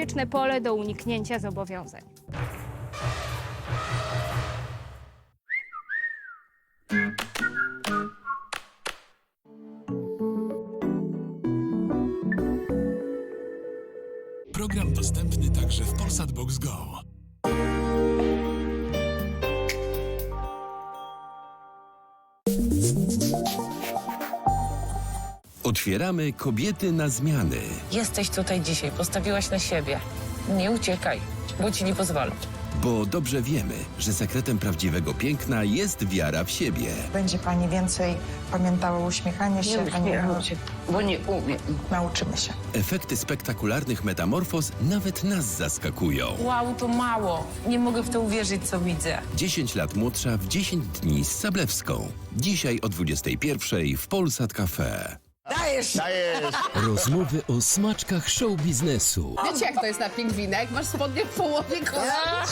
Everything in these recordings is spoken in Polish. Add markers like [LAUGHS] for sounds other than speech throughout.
bezpieczne pole do uniknięcia zobowiązań. Program dostępny także w Polsat Box Go. Otwieramy kobiety na zmiany. Jesteś tutaj dzisiaj, postawiłaś na siebie. Nie uciekaj, bo ci nie pozwolę. Bo dobrze wiemy, że sekretem prawdziwego piękna jest wiara w siebie. Będzie pani więcej pamiętała uśmiechanie się, a nie bo nie umiem. nauczymy się. Efekty spektakularnych metamorfoz nawet nas zaskakują. Wow, to mało. Nie mogę w to uwierzyć, co widzę. 10 lat młodsza w 10 dni z Sablewską. Dzisiaj o 21 w Polsat Cafe. Dajesz! Rozmowy o smaczkach show biznesu. Wiecie jak to jest na pingwinek? Masz spodnie w połowie kolana.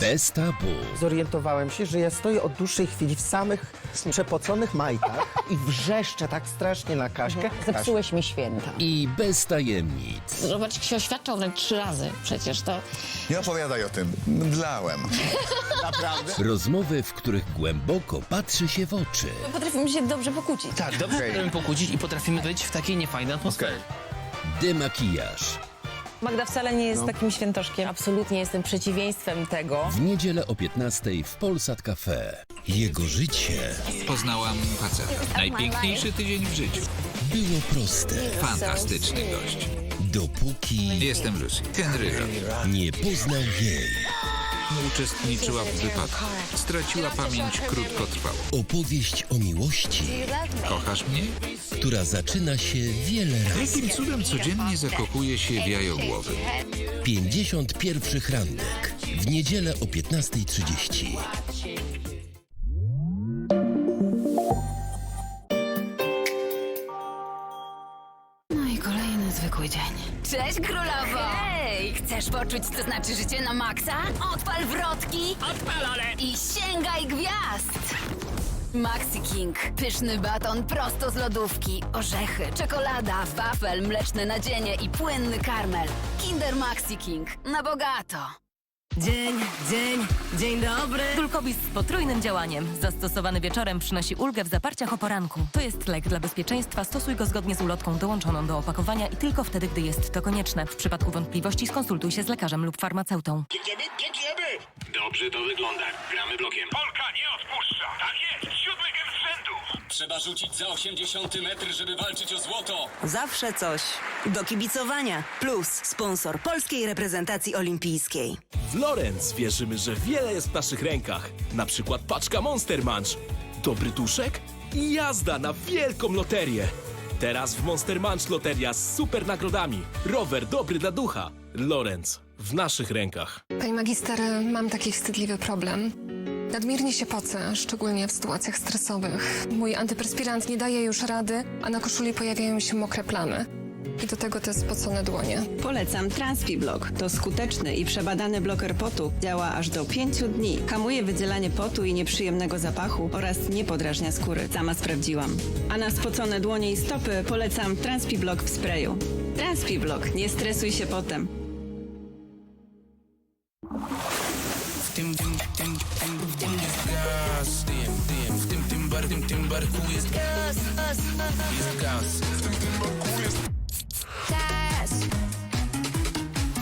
Bez tabu. Zorientowałem się, że ja stoję od dłuższej chwili w samych przepoconych majtach i wrzeszczę tak strasznie na Kaśkę. Zepsułeś mi święta. I bez tajemnic. Zobacz, jak się oświadczał wręcz trzy razy. Przecież to... Nie opowiadaj o tym. Mdlałem. [LAUGHS] Rozmowy, w których głęboko patrzy się w oczy. Potrafimy się dobrze pokłócić. Tak, dobrze potrafimy pokłócić i potrafimy być w takiej niefajnej atmosferze. Demakijaż. Magda wcale nie jest takim świętoszkiem. Absolutnie jestem przeciwieństwem tego. W niedzielę o 15 w Polsat Cafe. Jego życie Poznałam faceta. Najpiękniejszy tydzień w życiu. było proste, Fantastyczny gość. dopóki Jestem Lucy. Henry Rock. nie poznał jej. Uczestniczyła w wypadku. Straciła pamięć krótkotrwało. Opowieść o miłości, Kochasz mnie? która zaczyna się wiele razy. Jakim cudem codziennie zakochuje się w jajogłowy? 51 ranek. W niedzielę o 15.30. No i kolejny zwykły dzień. Cześć królowo! Hej! Chcesz poczuć, co znaczy życie na maksa? Odpal wrotki! Odpalone! I sięgaj gwiazd! Maxi King. Pyszny baton prosto z lodówki. Orzechy, czekolada, wafel, mleczne nadzienie i płynny karmel. Kinder Maxi King. Na bogato. Dzień, dzień, dzień dobry. Dulkobis z potrójnym działaniem. Zastosowany wieczorem przynosi ulgę w zaparciach o poranku. To jest lek dla bezpieczeństwa. Stosuj go zgodnie z ulotką dołączoną do opakowania i tylko wtedy, gdy jest to konieczne. W przypadku wątpliwości skonsultuj się z lekarzem lub farmaceutą. Biegniemy, biegniemy! Dobrze to wygląda. Gramy blokiem. Polka nie odpuszcza. Tak jest. Siódmy gen z rzędu. Trzeba rzucić za 80 metr, żeby walczyć o złoto. Zawsze coś. Do kibicowania. Plus sponsor polskiej reprezentacji olimpijskiej. W Lorenz wierzymy, że wiele jest w naszych rękach. Na przykład paczka Monster Munch, dobry duszek i jazda na wielką loterię. Teraz w Monster Munch loteria z super nagrodami. Rower dobry dla ducha. Lorenz w naszych rękach. Pani magister, mam taki wstydliwy problem. Nadmiernie się pocę, szczególnie w sytuacjach stresowych. Mój antyperspirant nie daje już rady, a na koszuli pojawiają się mokre plamy. I do tego te spocone dłonie. Polecam TranspiBlock. To skuteczny i przebadany bloker potu. Działa aż do 5 dni. Hamuje wydzielanie potu i nieprzyjemnego zapachu oraz nie podrażnia skóry. Sama sprawdziłam. A na spocone dłonie i stopy polecam TranspiBlock w sprayu. TranspiBlock. Nie stresuj się potem. W tym, w tym jest gaz. Tym, tym, w tym, tym, bar, tym, tym barku jest gaz. Jest gaz. W tym, tym barku jest Gaz!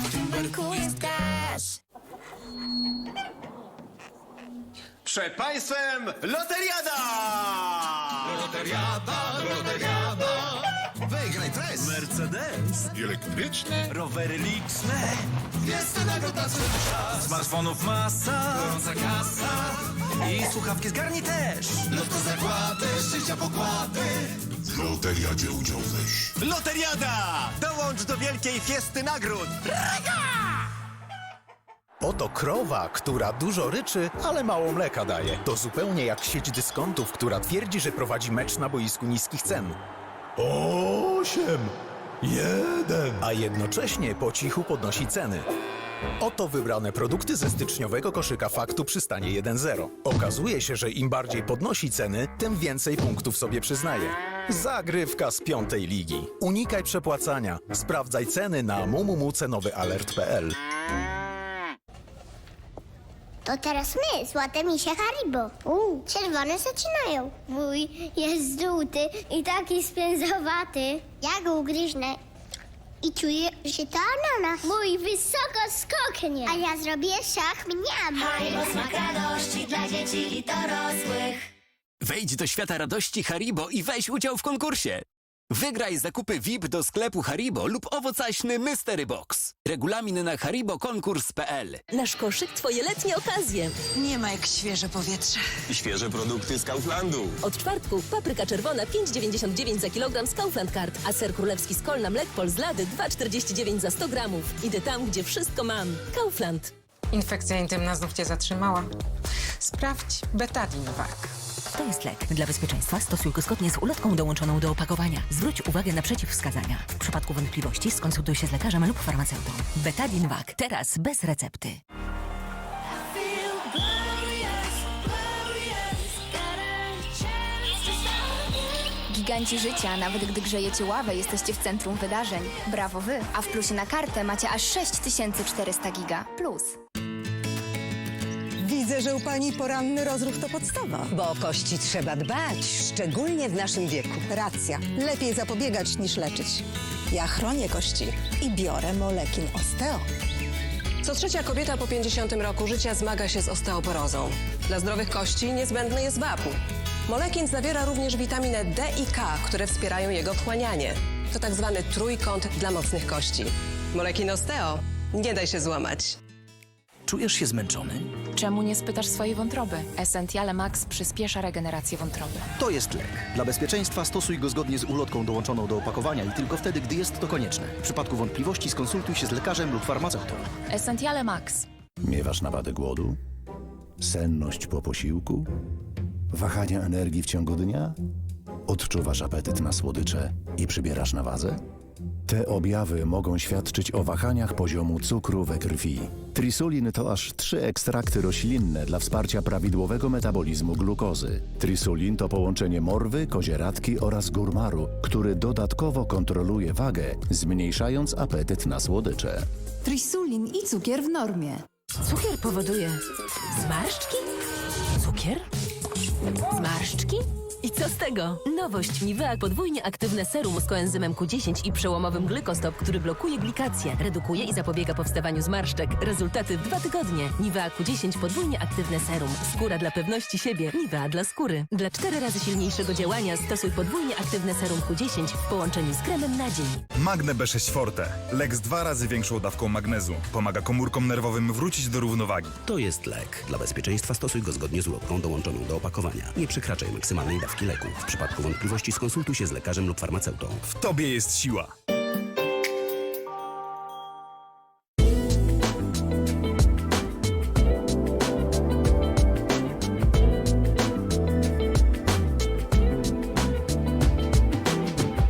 w tym barku jest gaz! Przed Państwem Loteriada! Loteriada, Loteriada! Wygraj dres! Mercedes. Elektryczny. Rowery liczne! Jest nagroda Smartfonów masa! Gorąca kasa! I słuchawki zgarnij też! No to zakłady, życia pokłady! W Loteriadzie udział weź. Loteriada! Dołącz do wielkiej fiesty nagród! Oto krowa, która dużo ryczy, ale mało mleka daje. To zupełnie jak sieć dyskontów, która twierdzi, że prowadzi mecz na boisku niskich cen. Osiem! Jeden! A jednocześnie po cichu podnosi ceny. Oto wybrane produkty ze styczniowego koszyka faktu przy stanie 1.0. Okazuje się, że im bardziej podnosi ceny, tym więcej punktów sobie przyznaje. Zagrywka z piątej ligi. Unikaj przepłacania. Sprawdzaj ceny na mumumucenowyalert.pl. To teraz my, złote misie Haribo. Uuu, czerwone zaczynają. Mój jest żółty i taki spędzowaty. Ja go ugryźnę i czuję, że to ananas. Mój wysoko skoknie. A ja zrobię szach mniam. Haribo smak radości dla dzieci i dorosłych. Wejdź do świata radości Haribo i weź udział w konkursie. Wygraj zakupy VIP do sklepu Haribo lub owocaśny Mystery Box. Regulamin na haribokonkurs.pl Nasz koszyk twoje letnie okazje. Nie ma jak świeże powietrze. Świeże produkty z Kauflandu. Od czwartku papryka czerwona 5,99 za kilogram z Kaufland Card, a ser królewski z Kolna Mlekpol z Lady 2,49 za 100 gramów. Idę tam, gdzie wszystko mam. Kaufland. Infekcja intymna znów cię zatrzymała. Sprawdź Betadine Vac. To jest lek. Dla bezpieczeństwa stosuj go zgodnie z ulotką dołączoną do opakowania. Zwróć uwagę na przeciwwskazania. W przypadku wątpliwości skonsultuj się z lekarzem lub farmaceutą. Betadine Vac. Teraz bez recepty. Giganci życia, nawet gdy grzejecie ławę, jesteście w centrum wydarzeń. Brawo wy! A w plusie na kartę macie aż 6400 giga. Plus. Widzę, że u pani poranny rozruch to podstawa. Bo o kości trzeba dbać, szczególnie w naszym wieku. Racja. Lepiej zapobiegać niż leczyć. Ja chronię kości i biorę Molekin Osteo. Co trzecia kobieta po 50 roku życia zmaga się z osteoporozą. Dla zdrowych kości niezbędny jest wapń. Molekin zawiera również witaminę D i K, które wspierają jego wchłanianie. To tak zwany trójkąt dla mocnych kości. Molekin Osteo. Nie daj się złamać. Czujesz się zmęczony? Czemu nie spytasz swojej wątroby? Essentiale Max przyspiesza regenerację wątroby. To jest lek. Dla bezpieczeństwa stosuj go zgodnie z ulotką dołączoną do opakowania i tylko wtedy, gdy jest to konieczne. W przypadku wątpliwości skonsultuj się z lekarzem lub farmaceutą. Essentiale Max. Miewasz nawadę głodu? Senność po posiłku? Wahania energii w ciągu dnia? Odczuwasz apetyt na słodycze i przybierasz na wadze? Te objawy mogą świadczyć o wahaniach poziomu cukru we krwi. Trisulin to aż trzy ekstrakty roślinne dla wsparcia prawidłowego metabolizmu glukozy. Trisulin to połączenie morwy, kozieradki oraz górmaru, który dodatkowo kontroluje wagę, zmniejszając apetyt na słodycze. Trisulin i cukier w normie. Cukier powoduje zmarszczki? Cukier? Zmarszczki? I co z tego? Nowość Nivea podwójnie aktywne serum z koenzymem Q10 i przełomowym glykostop, który blokuje glikację, redukuje i zapobiega powstawaniu zmarszczek. Rezultaty w dwa tygodnie. Nivea Q10 podwójnie aktywne serum. Skóra dla pewności siebie. Nivea dla skóry. Dla cztery razy silniejszego działania stosuj podwójnie aktywne serum Q10 w połączeniu z kremem na dzień. Magne B6 Forte. Lek z dwa razy większą dawką magnezu. Pomaga komórkom nerwowym wrócić do równowagi. To jest lek. Dla bezpieczeństwa stosuj go zgodnie z ulotką dołączoną do opakowania. Nie przekraczaj maksymalnej dawki. W przypadku wątpliwości skonsultuj się z lekarzem lub farmaceutą. W tobie jest siła.